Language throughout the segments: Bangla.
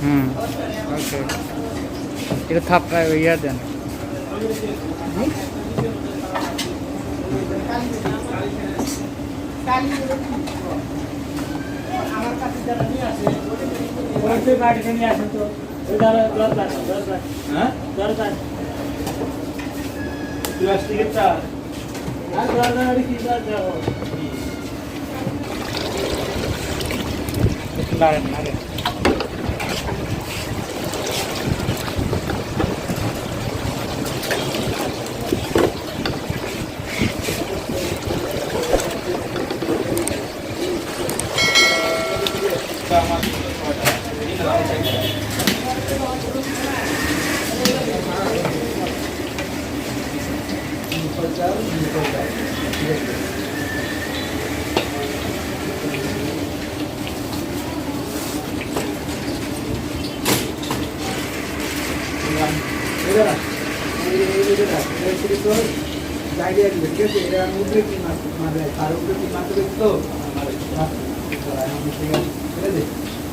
হুম ওকে এটা থাপড়ায় ইয়া দেন আমার কাছে যারা নিয়ে আসে ওই বাড়িতে নিয়ে আসে তো ওই ধরো দরকার দরকার হ্যাঁ দরকার প্লাস্টিকের তার আর দরকার কি ಮಾಡ್ಬೇಕು ಆರೋಗ್ಯಕ್ಕೆ ಮಾತ್ರ ಇತ್ತು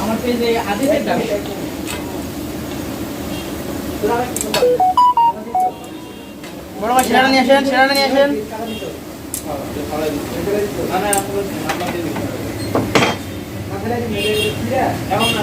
আমার পেজে আদিতের দাবি বড় ভাই সেরাটা নিয়ে আসেন সেরাটা নিয়ে আসেন। এখন না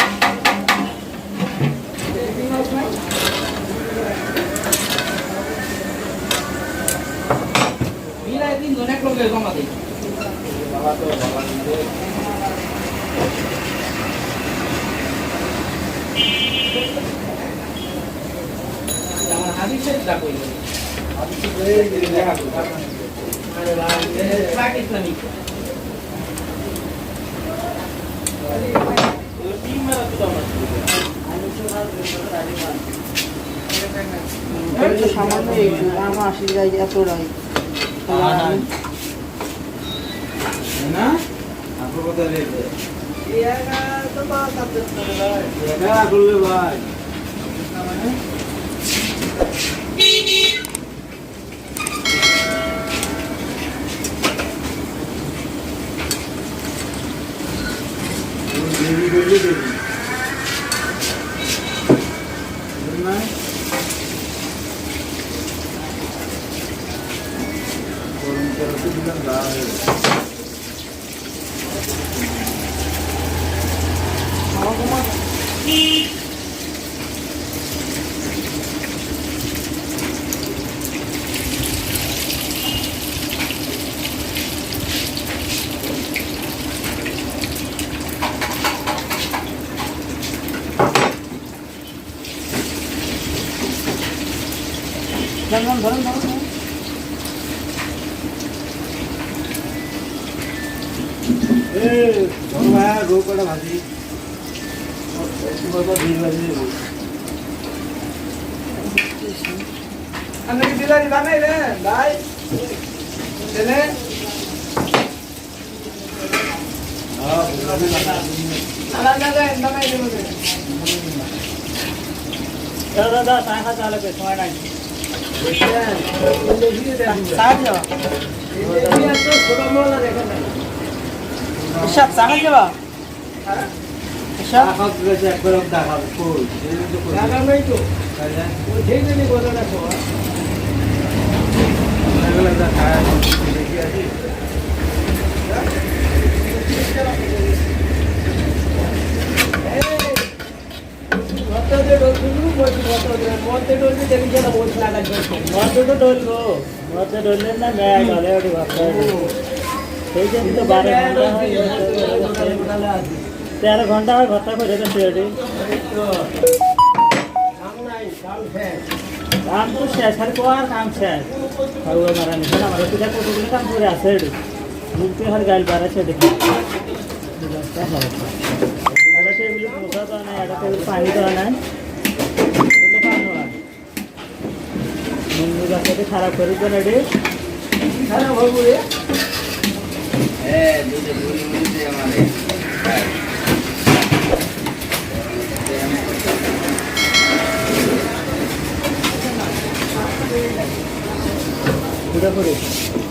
সামান্য আমার আসি যাই এতটাই না? আপনার কথা দেখা করলে ভাই। দেবী বললে 삐. 양념 버른 거 에, 정말 그거 꺼라 가지. আপনি কি ডিলারি বানাই রে ভাই। ছেলে। দাদা দাদা টাকা চালাবে সময় নাই। সাহায্য যাবা এসব সাহায্য যাবা এসব মধ্যে ডলবো মধ্যে ডললে না? গায়ে গলে ওটি ভাবতে সেই জন্য তো বারো ঘণ্টা হয় তেরো ঘণ্টা হয় ভর্তা করে দিচ্ছে ওটি কাম তো শেষ আর কোয়ার কাম শেষ ও মারা নিছে আমার পিতা কতগুলো কাম করে আছে এটি মুক্তি হার গাইল পারে দেখি হয় মুন্ডু গাছটাকে খারাপ করে দেন এটি খারাপ রে ブル。